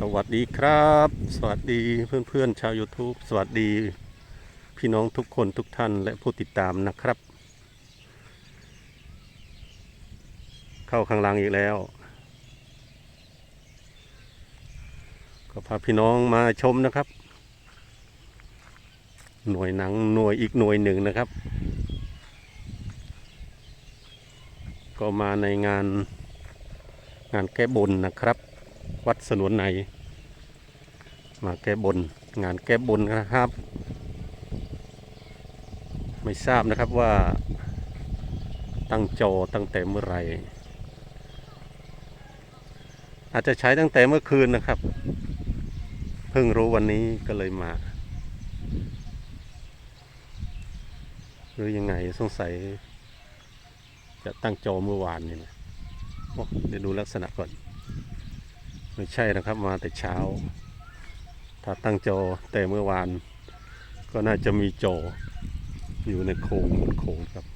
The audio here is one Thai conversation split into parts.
สวัสดีครับ สวัสดีเพื่อนๆชาว YouTube สวัสดีพี่น้องทุกคนทุกท่านและผู้ติดตามนะครับ เข้าข้างลังอีกแล้ว ก็พาพี่น้องมาชมนะครับ หน่วยหนังหน่วยอีกหน่วยหนึ่งนะครับ ก็มาในงานงานแก้บนนะครับ วัดสนวนใน มาแก้บน งานแก้บนนะครับ ไม่ทราบนะครับว่าตั้งจอตั้งแต่เมื่อไหรอาจจะใช้ตั้งแต่เมื่อคืนนะครับ เพิ่งรู้วันนี้ก็เลยมา หรือยังไงสงสัย จะตั้งจอเมื่อวานนี่นะเดี๋ยวดูลักษณะก่อน ไม่ใช่นะครับมาแต่เช้า ถ้าตั้งจอแต่เมื่อวาน ก็น่าจะมีจออยู่ในโครงบนโครงครับ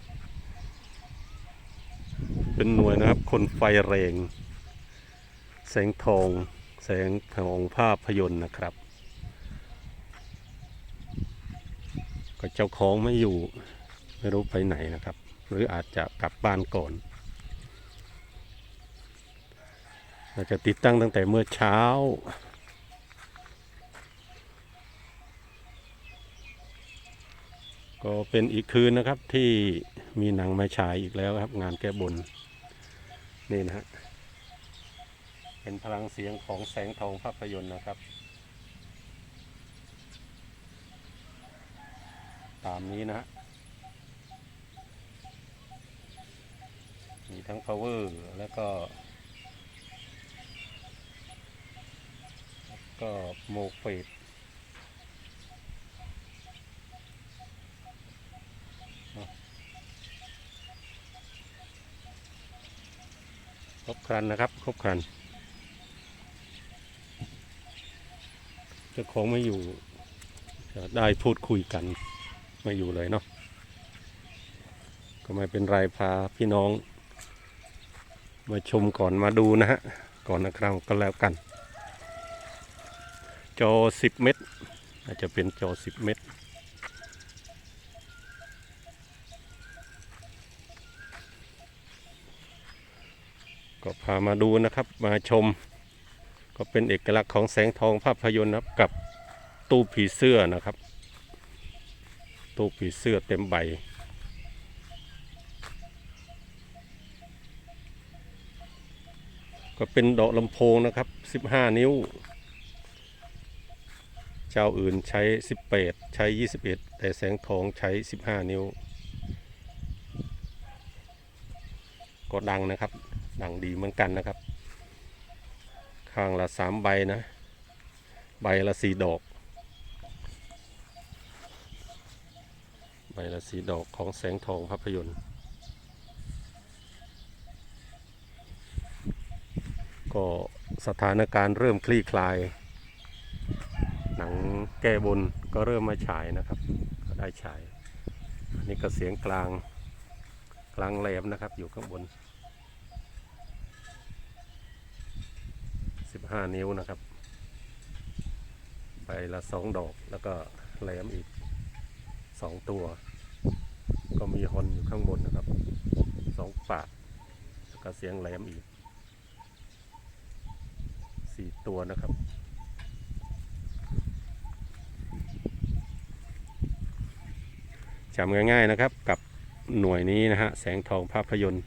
เป็นหน่วยนะครับคนไฟแรง แสงทอง แสงทองภาพยนตร์นะครับ ก็เจ้าของไม่อยู่ ไม่รู้ไปไหนนะครับ หรืออาจจะกลับบ้านก่อน เราจะติดตั้งตั้งแต่เมื่อเช้า ก็เป็นอีกคืนนะครับที่มีหนังมาฉายอีกแล้วครับ งานแก้บน นี่นะฮะเป็นพลังเสียงของแสงทองภาพยนตร์นะครับ ตามนี้นะฮะมีทั้ง power แล้วก็ ก็โมกเฟดครบครันนะครับ ครบครันเจ้าของไม่อยู่จะได้พูดคุยกันไม่อยู่เลยเนาะก็ไม่เป็นไรพาพี่น้อง มาชมก่อนมาดูนะฮะ ก่อนนะครับก็แล้วกัน จอ10เมตร อาจจะเป็นจอ10เมตร ก็พามาดูนะครับมาชม ก็เป็นเอกลักษณ์ของแสงทองภาพยนตร์นะครับกับตู้ผีเสื้อนะครับ ตู้ผีเสื้อเต็มใบก็เป็นดอกลำโพงนะครับ 15 นิ้ว เจ้าอื่นใช้ 18 ใช้ 21 แต่แสงทองใช้ 15 นิ้ว ก็ดังนะครับ ดังดีเหมือนกันนะครับ ข้างละ 3 ใบนะ ใบละ 4 ดอก ใบละ 4 ดอกของแสงทองภาพยนตร์ก็สถานการณ์เริ่มคลี่คลาย งแก้บนก็เริ่มมาฉายนะครับก็ได้ฉายนี่ก็เสียงกลางกลางแหลมนะครับ อยู่ข้างบน 15 นิ้วนะครับไปละสองดอกแล้วก็แหลมอีกสองตัว ก็มีฮอนอยู่ข้างบนนะครับสองปากแล้วก็เสียงแหลมอีกสี่ตัวนะครับ จำง่ายๆนะครับกับหน่วยนี้นะฮะแสงทองภาพยนตร์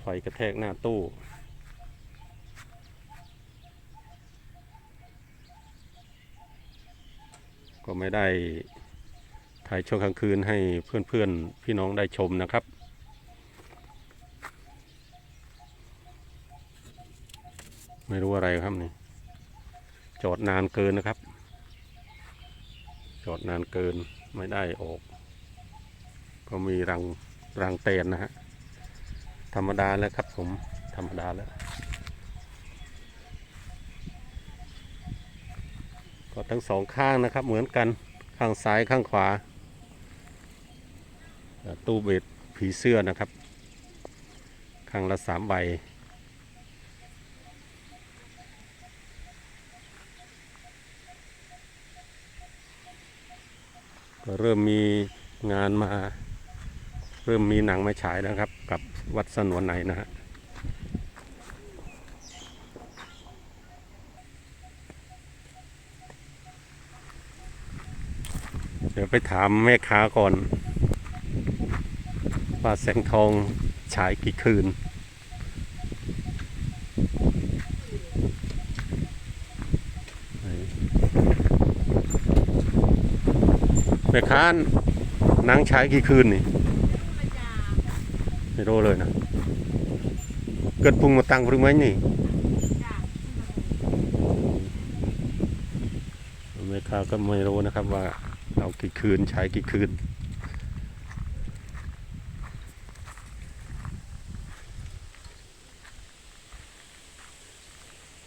ไฟกระแทกหน้าตู้ ก็ไม่ได้ถ่ายช่วงกลางคืนให้เพื่อนๆพี่น้องได้ชมนะครับไม่รู้อะไรครับนี่จอดนานเกินนะครับ อดนานเกินไม่ได้ออก ก็มีรังรังเตนนะฮะ ธรรมดาแล้วครับผม ธรรมดาแล้ว ก็ทั้งสองข้างนะครับ เหมือนกันข้างซ้ายข้างขวา ตู้เบ็ดผีเสื้อนะครับ ข้างละสามใบ เริ่มมีงานมา เริ่มมีหนังมาฉายแล้วครับ กับวัดสนวนไหนนะฮะเดี๋ยวไปถามแม่ค้าก่อน ว่าแสงทองฉายกี่คืน แม่ค้าหนังฉายกี่คืนนี่ไม่รู้เลยนะ เกิดพุงมาตังพรึงไหมนี่แม่ค้าก็ไม่รู้นะครับว่าเอากี่คืนฉายกี่คืน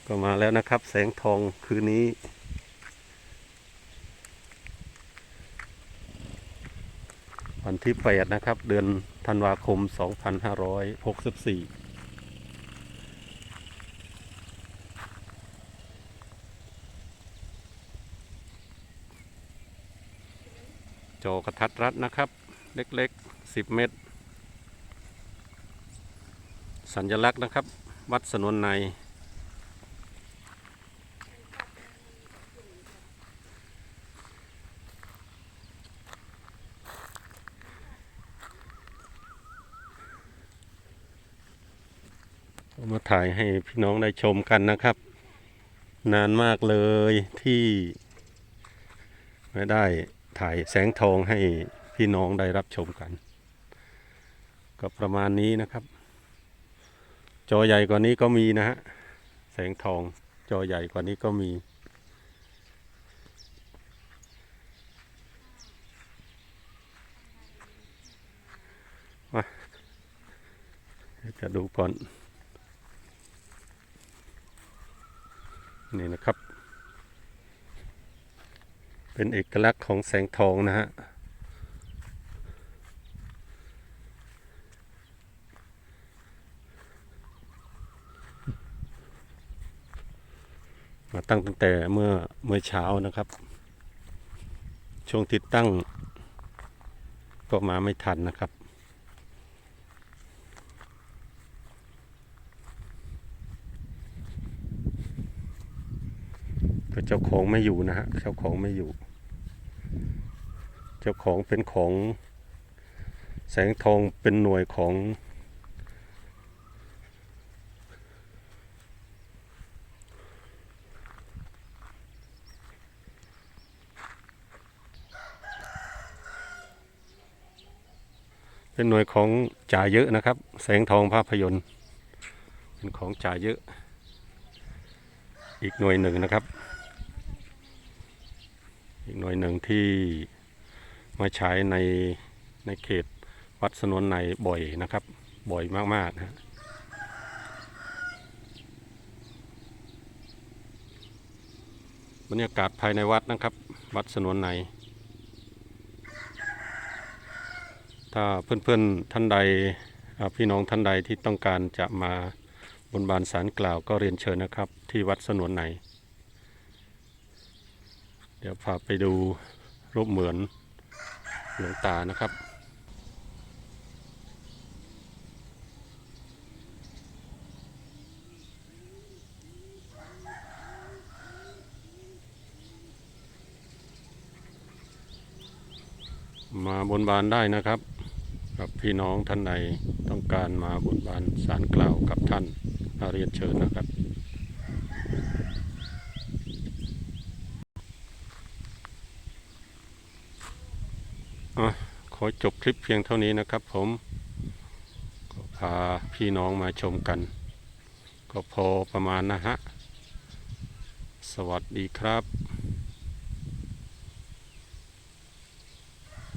ก็มาแล้วนะครับ แสงทองคืนนี้ วันที่8นะครับ เดือนธันวาคม 2564จอกระทัดรัดนะครับ เล็กๆ 10 เมตร สัญลักษณ์นะครับ วัดสนวนใน มาถ่ายให้พี่น้องได้ชมกันนะครับ นานมากเลยที่ไม่ได้ถ่ายแสงทองให้พี่น้องได้รับชมกัน ก็ประมาณนี้นะครับ จอใหญ่กว่านี้ก็มีนะฮะแสงทองจอใหญ่กว่านี้ก็มีมาจะดูก่อน นี่นะครับ เป็นเอกลักษณ์ของแสงทองนะฮะมาตั้งตั้งแต่เมื่อเมื่อเช้านะครับ ช่วงติดตั้งก็มาไม่ทันนะครับ เจ้าของไม่อยู่นะฮะ เจ้าของไม่อยู่ เจ้าของเป็นของ แสงทองเป็นหน่วยของ เป็นหน่วยของจ่าเยอะนะครับ แสงทองภาพยนตร์ เป็นของจ่าเยอะอีกหน่วยหนึ่งนะครับ อีกหน่วยหนึ่งที่มาใช้ในในเขตวัดสนวนในบ่อยนะครับ บ่อยมากๆนะฮะบรรยากาศภายในวัดนะครับ วัดสนวนใน ถ้าเพื่อนๆท่านใดพี่น้องท่านใดที่ต้องการจะมาบนบานสารกล่าวก็เรียนเชิญนะครับ ที่วัดสนวนใน เดี๋ยวพาไปดูรูปเหมือนหลวงตานะครับมาบนบานได้นะครับ กับพี่น้องท่านใดต้องการมาบนบานสารกล่าวกับท่านมาเรียนเชิญนะครับ อะ ขอจบคลิปเพียงเท่านี้นะครับผมก็พาพี่น้องมาชมกัน ก็พอประมาณนะฮะ สวัสดีครับ